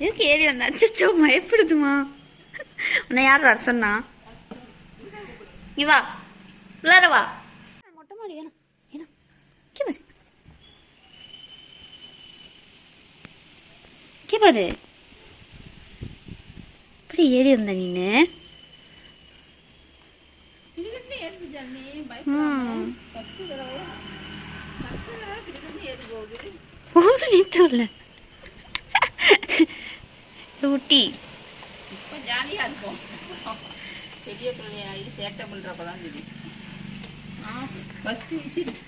எதுக்கு ஏறி வந்த அச்சோ பயப்படுதுமா உன்னை யார் வர சொன்னா இங்க வா உள்ளார வா மொட்டை மாடி வேணாம் ஏன்னா இப்படி ஏறி வந்த நீனு ம். பயப்படாம ஃபஸ்ட்டு தடவை ஃபஸ்ட்டு தடவை கிடுகிட்டு ஏறி போகுது போது நீத்தவில்ல ஊட்டி. இப்போ ஜாலியாக இருக்கும். பெரிய பிள்ளையாகி சேட்டை பண்ணுறப்ப தான் தெரியும். ஆ ஃபஸ்ட்டு விசிட்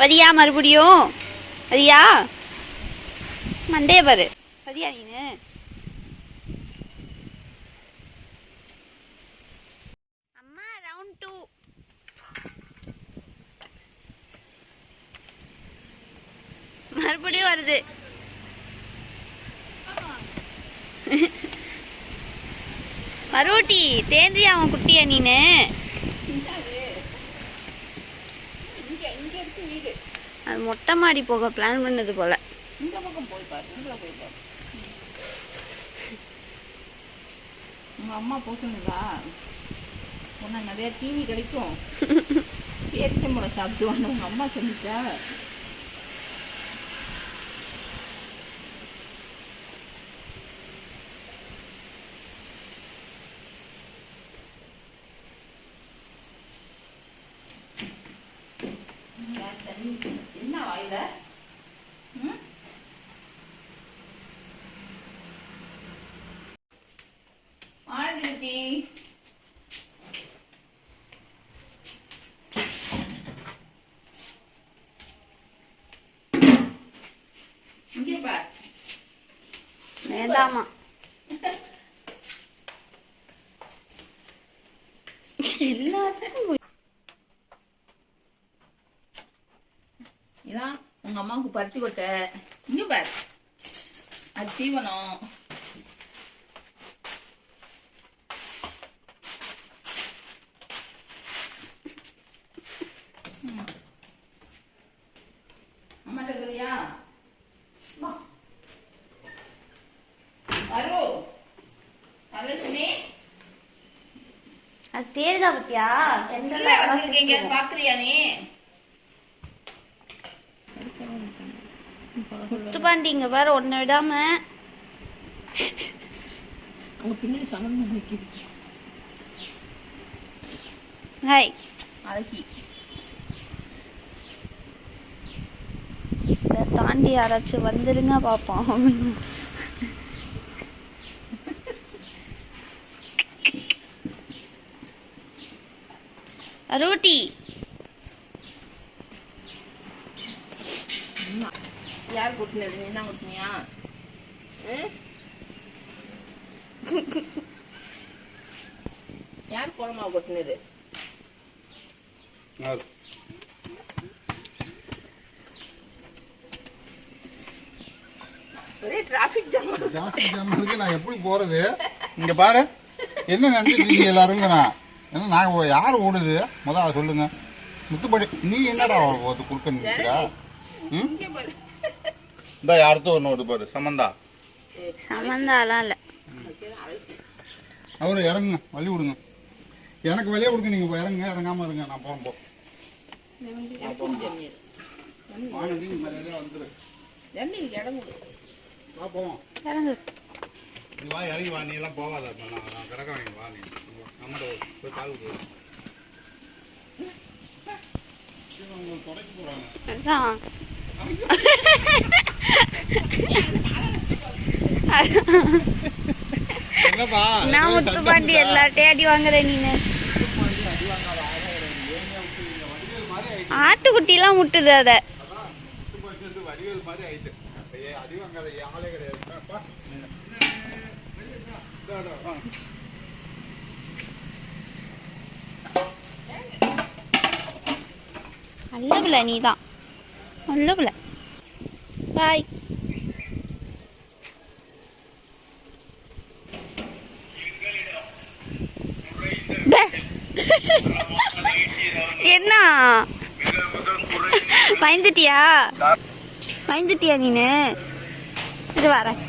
வரியா மறுபடியும்? வரியா மண்டே பாரு. வரியா நீனு? மறுபடியும் வருது. மறுபடி தேந்தியா அவன் குட்டியா நீனு. அது மொட்டை மாடி போக பிளான் பண்ணது போல. இந்த பக்கம் போய் பாரு உங்களை போய் பாரு உங்கள் அம்மா போட்டுங்களா உன்னை நிறைய டிவி கிடைக்கும். பேரிச்சம்பழம் சாப்பிடுவான்னு உங்கள் அம்மா சொல்லிட்டா? சின்ன வாயில? ம்? ஆழ்ந்துட்டி இங்கே பார். வேண்டாமா எல்லாத்துக்கும் உங்க அம்மாவுக்கு பருத்தி கொட்டை. இங்க பார் அது தீவனம். அம்மாட்ட சொல்றியா? வா. அரு வரலட்சுமி. அது தேடுதா பத்தியா? பாக்குறியா நீ? முத்துப்பாண்டி இங்க பாரு ஒன்ன விடாம. அவங்க பின்னாடி சமந்தம் நிற்கிது ஹாய். அழகி. இதை தாண்டி யாராச்சும் வந்துருங்க பார்ப்போம் அரோட்டி யார் கொட்டினது? நீ தான் கொட்டினியா? யார் கோலமாவை கொட்டினது? Traffic jam jam. இருக்கு, நான் எப்படி போறது? இங்க பாரு. என்ன நினைச்சிட்டு எல்லாரும் நான்? நாங்க ஓ- யார் ஓடுது? முத அதை சொல்லுங்க. முத்துப்படி நீ என்னடா குறுக்க நிற்கிறா ம்? இந்த யாருத்தோ ஒன்று வருது பாரு சமந்தா. சம்மந்தாலாம் இல்லை. அவரு இறங்குங்க வழி விடுங்க. எனக்கு வழியே விடுங்க நீங்க போய் இறங்குங்க இறங்காம இருங்க நான் போறேன் போ. வா இறங்கு. வா இறங்கி வா நீ எல்லாம் போவாத நான் கிடக்கிறேன் வா நீ. நம்மகிட்ட போய் கால் விடு நான் முத்துப்பாண்டி எல்லாட்டையும் அடி வாங்குறேன் நீனு ஆட்டுக்குட்டிலாம் முட்டுது அதை வடிவேல் மாதிரி ஆயிட்டு ஏய், அடி வாங்காத ஆளே கிடையாது பா. இதோ, இதோ, வா. நல்ல பிள்ளை நீ தான் நல்ல பாய் என்ன? பயந்துட்டியா? பயந்துட்டியா நீனு? இது வரேன்.